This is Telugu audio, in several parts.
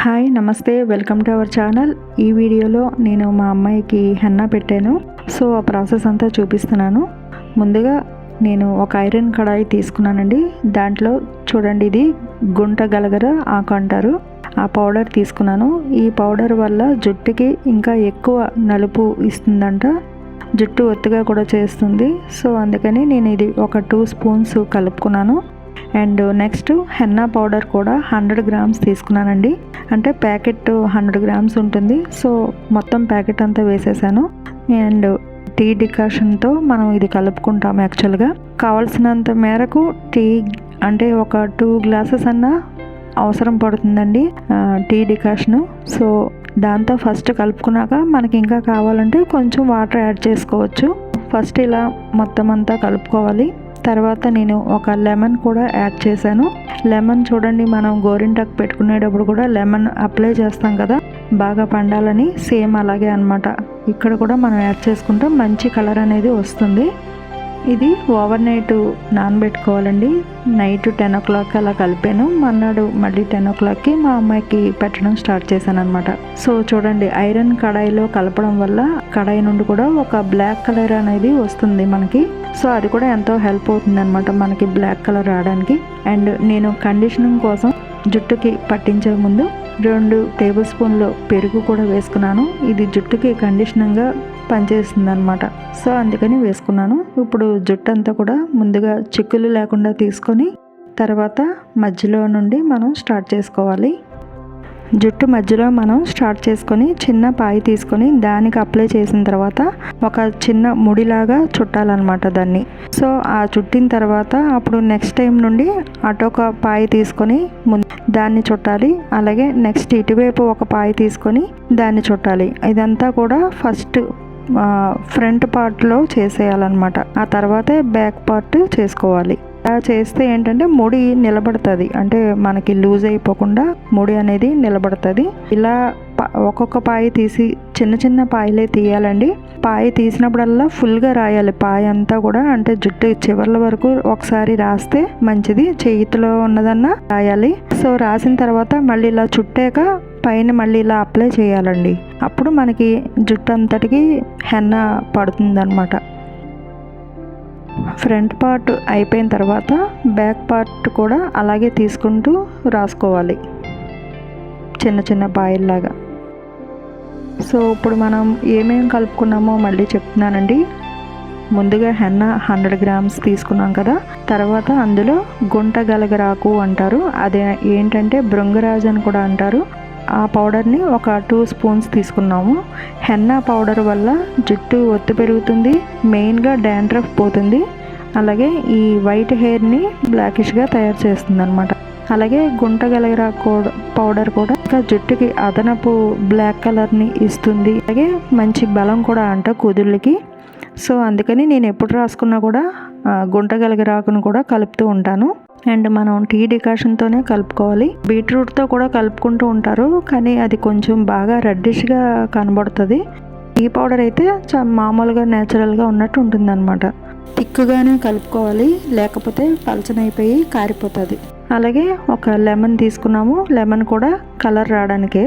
హాయ్ నమస్తే వెల్కమ్ టు అవర్ ఛానల్. ఈ వీడియోలో నేను మా అమ్మాయికి హెన్నా పెట్టాను. సో ఆ ప్రాసెస్ అంతా చూపిస్తున్నాను. ముందుగా నేను ఒక ఐరన్ కడాయి తీసుకున్నానండి. దాంట్లో చూడండి ఇది గుంట గలగర ఆకు అంటారు. ఆ పౌడర్ తీసుకున్నాను. ఈ పౌడర్ వల్ల జుట్టుకి ఇంకా ఎక్కువ నలుపు ఇస్తుందంట. జుట్టు ఒత్తుగా కూడా చేస్తుంది. సో అందుకని నేను ఇది ఒక టూ స్పూన్స్ కలుపుకున్నాను. అండ్ నెక్స్ట్ హెన్నా పౌడర్ కూడా హండ్రెడ్ గ్రామ్స్ తీసుకున్నానండి. అంటే ప్యాకెట్ హండ్రెడ్ గ్రామ్స్ ఉంటుంది. సో మొత్తం ప్యాకెట్ అంతా వేసేసాను. అండ్ టీ డికాషన్తో మనం ఇది కలుపుకుంటాం యాక్చువల్గా. కావాల్సినంత మేరకు టీ అంటే ఒక టూ గ్లాసెస్ అన్నా అవసరం పడుతుందండి టీ డికాషన్. సో దాంతో ఫస్ట్ కలుపుకున్నాక మనకి ఇంకా కావాలంటే కొంచెం వాటర్ యాడ్ చేసుకోవచ్చు. ఫస్ట్ ఇలా మొత్తం అంతా కలుపుకోవాలి. తర్వాత నేను ఒక లెమన్ కూడా యాడ్ చేశాను. లెమన్ చూడండి మనం గోరింటాకు పెట్టుకునేటప్పుడు కూడా లెమన్ అప్లై చేస్తాం కదా బాగా పండాలని సేమ్ అలాగే అనమాట ఇక్కడ కూడా మనం యాడ్ చేసుకుంటే మంచి కలర్ అనేది వస్తుంది. ఇది ఓవర్ నైట్ నానబెట్టుకోవాలండి. నైట్ టెన్ ఓ క్లాక్ అలా కలిపాను. మర్నాడు మళ్ళీ టెన్ ఓ క్లాక్కి మా అమ్మాయికి పెట్టడం స్టార్ట్ చేశాను అనమాట సో చూడండి ఐరన్ కడాయిలో కలపడం వల్ల కడాయి నుండి కూడా ఒక బ్లాక్ కలర్ అనేది వస్తుంది మనకి. సో అది కూడా ఎంతో హెల్ప్ అవుతుంది అనమాట మనకి బ్లాక్ కలర్ రావడానికి. అండ్ నేను కండిషనింగ్ కోసం జుట్టుకి పట్టించే ముందు రెండు టేబుల్ స్పూన్లు పెరుగు కూడా వేసుకున్నాను. ఇది జుట్టుకి కండిషనింగ్గా పనిచేస్తుంది అనమాట సో అందుకని వేసుకున్నాను. ఇప్పుడు జుట్టు అంతా కూడా ముందుగా చిక్కులు లేకుండా తీసుకొని తర్వాత మధ్యలో నుండి మనం స్టార్ట్ చేసుకోవాలి. జుట్టు మధ్యలో మనం స్టార్ట్ చేసుకొని చిన్న పాయి తీసుకొని దానికి అప్లై చేసిన తర్వాత ఒక చిన్న ముడిలాగా చుట్టాలన్నమాట దాన్ని. సో ఆ చుట్టిన తర్వాత అప్పుడు నెక్స్ట్ టైం నుండి అటొక పాయి తీసుకొని దాన్ని చుట్టాలి. అలాగే నెక్స్ట్ ఇటువైపు ఒక పాయి తీసుకొని దాన్ని చుట్టాలి. ఇదంతా కూడా ఫస్ట్ ఫ్రంట్ పార్ట్లో చేసేయాలన్నమాట. ఆ తర్వాతే బ్యాక్ పార్ట్ చేసుకోవాలి. అలా చేస్తే ఏంటంటే ముడి నిలబడుతుంది. అంటే మనకి లూజ్ అయిపోకుండా ముడి అనేది నిలబడుతుంది. ఇలా ఒక్కొక్క పాయి తీసి చిన్న చిన్న పాయలే తీయాలండి. పాయ తీసినప్పుడల్లా ఫుల్గా రాయాలి. పాయ అంతా కూడా అంటే జుట్టు చివర్ల వరకు ఒకసారి రాస్తే మంచిది. చేతిలో ఉన్నదన్నా రాయాలి. సో రాసిన తర్వాత మళ్ళీ ఇలా చుట్టాక పైన మళ్ళీ ఇలా అప్లై చేయాలండి. అప్పుడు మనకి జుట్టు అంతటికి హెన్న పడుతుంది అనమాట ఫ్రంట్ పార్ట్ అయిపోయిన తర్వాత బ్యాక్ పార్ట్ కూడా అలాగే తీసుకుంటూ రాసుకోవాలి. చిన్న చిన్న పాయల్లాగా. సో ఇప్పుడు మనం ఏమేం కలుపుకున్నామో మళ్ళీ చెప్తున్నానండి. ముందుగా హెన్న హండ్రెడ్ గ్రామ్స్ తీసుకున్నాం కదా. తర్వాత అందులో గుంట గలగరాకు అంటారు. అదే ఏంటంటే భృంగరాజు అని కూడా అంటారు. ఆ పౌడర్ని ఒక టూ స్పూన్స్ తీసుకున్నాము. హెన్నా పౌడర్ వల్ల జుట్టు ఒత్తు పెరుగుతుంది మెయిన్గా డాండ్రఫ్ పోతుంది. అలాగే ఈ వైట్ హెయిర్ని బ్లాకిష్గా తయారు చేస్తుంది అనమాట అలాగే గుంటగలగర గలగర పౌడర్ కూడా ఇంకా జుట్టుకి అదనపు బ్లాక్ కలర్ని ఇస్తుంది. అలాగే మంచి బలం కూడా అంట కుదుళ్ళకి. సో అందుకని నేను ఎప్పుడు రాసుకున్నా కూడా గుంటగలిగి రాకును కూడా కలుపుతూ ఉంటాను. అండ్ మనం టీ డికాషన్తోనే కలుపుకోవాలి. బీట్రూట్తో కూడా కలుపుకుంటూ ఉంటారు కానీ అది కొంచెం బాగా రెడ్డిష్గా కనబడుతుంది. టీ పౌడర్ అయితే మామూలుగా న్యాచురల్గా ఉన్నట్టు ఉంటుంది అనమాట తిక్కుగానే కలుపుకోవాలి లేకపోతే పలచనైపోయి కారిపోతుంది. అలాగే ఒక లెమన్ తీసుకున్నాము లెమన్ కూడా కలర్ రావడానికే.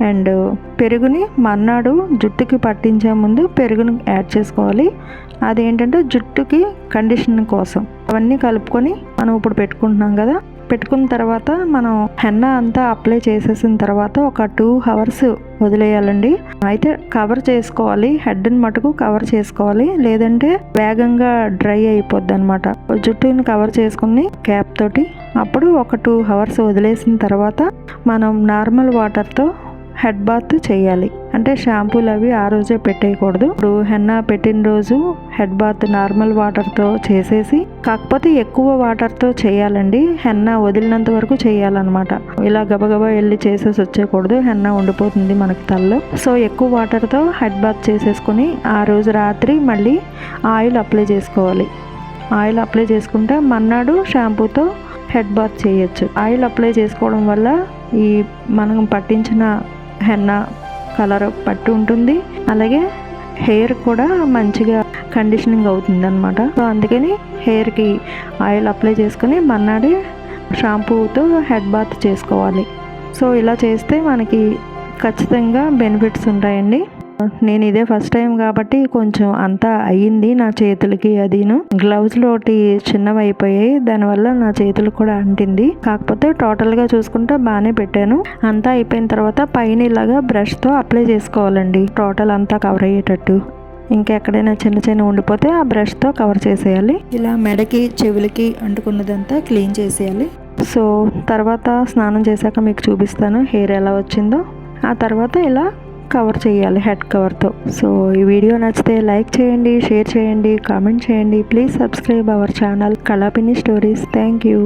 అండ్ పెరుగుని మర్నాడు జుట్టుకి పట్టించే ముందు పెరుగుని యాడ్ చేసుకోవాలి. అదేంటంటే జుట్టుకి కండిషన్ కోసం. అవన్నీ కలుపుకొని మనం ఇప్పుడు పెట్టుకుంటున్నాం కదా. పెట్టుకున్న తర్వాత మనం హెన్న అంతా అప్లై చేసేసిన తర్వాత ఒక టూ అవర్స్ వదిలేయాలండి. అయితే కవర్ చేసుకోవాలి. హెడ్ని మటుకు కవర్ చేసుకోవాలి. లేదంటే వేగంగా డ్రై అయిపోద్ది అనమాట జుట్టుని కవర్ చేసుకుని క్యాప్ తోటి అప్పుడు ఒక టూ అవర్స్ వదిలేసిన తర్వాత మనం నార్మల్ వాటర్తో హెడ్ బాత్ చేయాలి. అంటే షాంపూలు అవి ఆ రోజే పెట్టేయకూడదు. ఇప్పుడు హెన్నా పెట్టిన రోజు హెడ్ బాత్ నార్మల్ వాటర్తో చేసేసి కాకపోతే ఎక్కువ వాటర్తో చేయాలండి. హెన్నా వదిలినంత వరకు చేయాలన్నమాట. ఇలా గబగబా వెళ్ళి చేసేసి వచ్చేయకూడదు. హెన్నా ఉండిపోతుంది మనకి తల్లో. సో ఎక్కువ వాటర్తో హెడ్ బాత్ చేసేసుకుని ఆ రోజు రాత్రి మళ్ళీ ఆయిల్ అప్లై చేసుకోవాలి. ఆయిల్ అప్లై చేసుకుంటే మన్నాడు షాంపూతో హెడ్ బాత్ చేయొచ్చు. ఆయిల్ అప్లై చేసుకోవడం వల్ల ఈ మనం పట్టించిన హెన్నా కలర్ పట్టి ఉంటుంది. అలాగే హెయిర్ కూడా మంచిగా కండిషనింగ్ అవుతుంది అనమాట సో అందుకని హెయిర్కి ఆయిల్ అప్లై చేసుకుని మన్నాడి షాంపూతో హెడ్ బాత్ చేసుకోవాలి. సో ఇలా చేస్తే మనకి ఖచ్చితంగా బెనిఫిట్స్ ఉంటాయండి. నేను ఇదే ఫస్ట్ టైం కాబట్టి కొంచెం అంతా అయ్యింది నా చేతులకి అదిను. గ్లౌజ్లు ఒకటి చిన్నవి అయిపోయాయి దానివల్ల నా చేతులకు కూడా అంటింది. కాకపోతే టోటల్గా చూసుకుంటే బాగానే పెట్టాను. అంతా అయిపోయిన తర్వాత పైన ఇలాగా బ్రష్తో అప్లై చేసుకోవాలండి. టోటల్ అంతా కవర్ అయ్యేటట్టు. ఇంకా ఎక్కడైనా చిన్న చిన్న ఉండిపోతే ఆ బ్రష్తో కవర్ చేసేయాలి. ఇలా మెడకి చెవులకి అంటుకున్నదంతా క్లీన్ చేసేయాలి. సో తర్వాత స్నానం చేశాక మీకు చూపిస్తాను. హెయిర్ ఎలా వచ్చిందో. ఆ తర్వాత ఇలా కవర్ చేయాలి హెడ్ కవర్తో సో ఈ వీడియో నచ్చితే లైక్ చేయండి షేర్ చేయండి కామెంట్ చేయండి. Please subscribe our channel Kalapini stories thank you